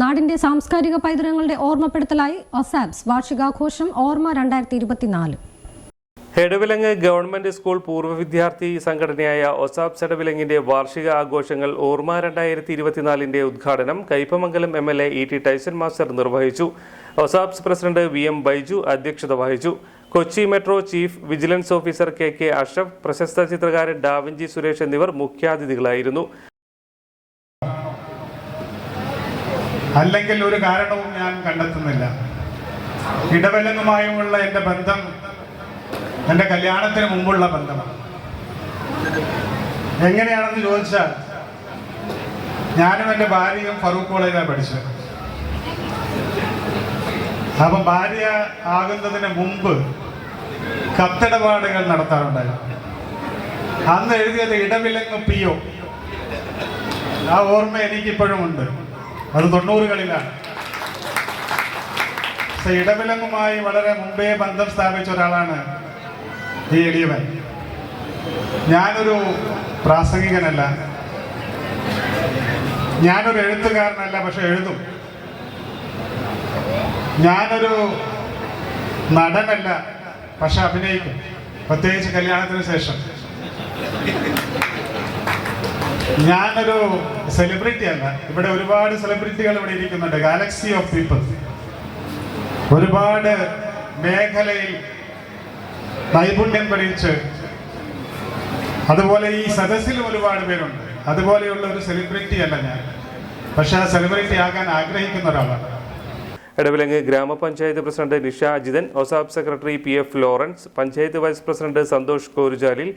നാടിന്റെ സാംസ്കാരിക പൈതൃകങ്ങളുടെ ഓർമ്മപ്പെടുത്തലായി ഒസാബ്സ് വാർഷികാഘോഷം ഓർമ്മ രണ്ടായിരത്തി ഇരുപത്തിനാല് എടവിലങ്ങ് ഗവൺമെന്റ് സ്കൂൾ പൂർവ വിദ്യാർത്ഥി സംഘടനയായ ഒസാബ്സ് എടവിലങ്ങിന്റെ വാർഷിക ആഘോഷങ്ങൾ ഓർമ്മ രണ്ടായിരത്തി ഇരുപത്തിനാലിന്റെ ഉദ്ഘാടനം Kaipamangalam M L A E T Tyson master നിർവഹിച്ചു. ഒസാബ്സ് പ്രസിഡന്റ് വി എം ബൈജു അധ്യക്ഷത വഹിച്ചു. Kochi metro chief vigilance officer K K Ashraf പ്രശസ്ത ചിത്രകാരൻ ഡാവിഞ്ചി സുരേഷ് എന്നിവർ മുഖ്യാതിഥികളായിരുന്നു. അല്ലെങ്കിൽ ഒരു കാരണവും ഞാൻ കണ്ടെത്തുന്നില്ല. ഇടവലങ്ങുമായുമുള്ള എന്റെ ബന്ധം എന്റെ കല്യാണത്തിന് മുമ്പുള്ള ബന്ധമാണ്. എങ്ങനെയാണെന്ന് ചോദിച്ചാൽ ഞാനും എന്റെ ഭാര്യയും ഫറൂഖ് കോളേജിലാണ് പഠിച്ചത്. അപ്പം ഭാര്യ ആകുന്നതിന് മുമ്പ് കത്തിടപാടുകൾ നടത്താറുണ്ടായിരുന്നു. അന്ന് എഴുതിയത് ഇടവിലങ്ങ് പിയോ ആ ഓർമ്മ എനിക്കിപ്പോഴും ഉണ്ട് അത് തൊണ്ണൂറുകളിലാണ്. ഇടവിലങ്ങുമായി വളരെ മുമ്പേ ബന്ധം സ്ഥാപിച്ച ഒരാളാണ് ഈ എളിയവൻ. ഞാനൊരു പ്രാസംഗികനല്ല. ഞാനൊരു എഴുത്തുകാരനല്ല പക്ഷെ എഴുതും. ഞാനൊരു നടനല്ല പക്ഷെ അഭിനയിക്കും. പ്രത്യേകിച്ച് കല്യാണത്തിന് ശേഷം. ഞാനൊരു സെലിബ്രിറ്റി അല്ല. ഇവിടെ ഒരുപാട് സെലിബ്രിറ്റികൾ ഇവിടെ ഇരിക്കുന്നുണ്ട്. ഗാലക്സി ഓഫ് പീപ്പിൾ ഒരുപാട് മേഖലയിൽ നൈപുണ്യം പഠിച്ച് അതുപോലെ ഈ സദസ്സിലും ഒരുപാട് പേരുണ്ട്. അതുപോലെയുള്ള ഒരു സെലിബ്രിറ്റി അല്ല ഞാൻ. പക്ഷെ ആ സെലിബ്രിറ്റി ആകാൻ ആഗ്രഹിക്കുന്ന ഒരാളാണ്. എടവിലങ്ങ് ഗ്രാമപഞ്ചായത്ത് president Nisha Ajithan ഒസാബ് secretary P F Lawrence panchayat vice president Santhosh കോരുജാലിൽ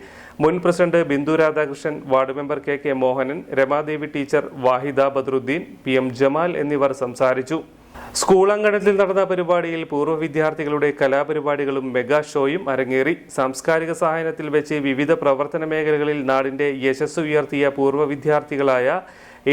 മുൻ president Bindu Radhakrishnan ward member K K Mohanan Ramadevi teacher Wahida Badruddin P M Jamal എന്നിവർ സംസാരിച്ചു. സ്കൂൾ അങ്കണത്തിൽ നടന്ന പരിപാടിയിൽ പൂർവ വിദ്യാർത്ഥികളുടെ കലാപരിപാടികളും മെഗാ ഷോയും അരങ്ങേറി. സാംസ്കാരിക സഹായനത്തിൽ വെച്ച് വിവിധ പ്രവർത്തന മേഖലകളിൽ നാടിന്റെ യശസ് ഉയർത്തിയ പൂർവ വിദ്യാർത്ഥികളായ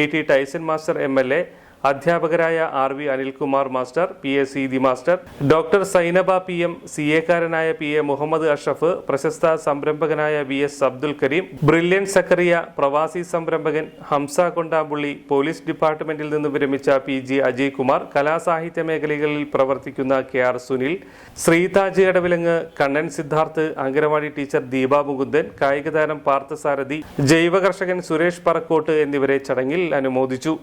A T Tyson master M L A അധ്യാപകരായ R V Anilkumar master P A Seethi master doctor Sainaba P M C എക്കാരനായ P A Muhammad Ashraf പ്രശസ്ത സംരംഭകനായ V S Abdul Kareem Brilliant Zakaria പ്രവാസി സംരംഭകൻ ഹംസ കൊണ്ടാമ്പുള്ളി പോലീസ് ഡിപ്പാർട്ട്മെന്റിൽ നിന്ന് വിരമിച്ച പി ജി അജയ് കുമാർ കലാസാഹിത്യ മേഖലകളിൽ പ്രവർത്തിക്കുന്ന K R Sunil Sreethaj Edavilangu Kannan Siddharth anganwadi teacher Deepa Mukundan കായികതാരം Parthasarathy ജൈവകർഷകൻ സുരേഷ് പറക്കോട്ട് എന്നിവരെ ചടങ്ങിൽ അനുമോദിച്ചു.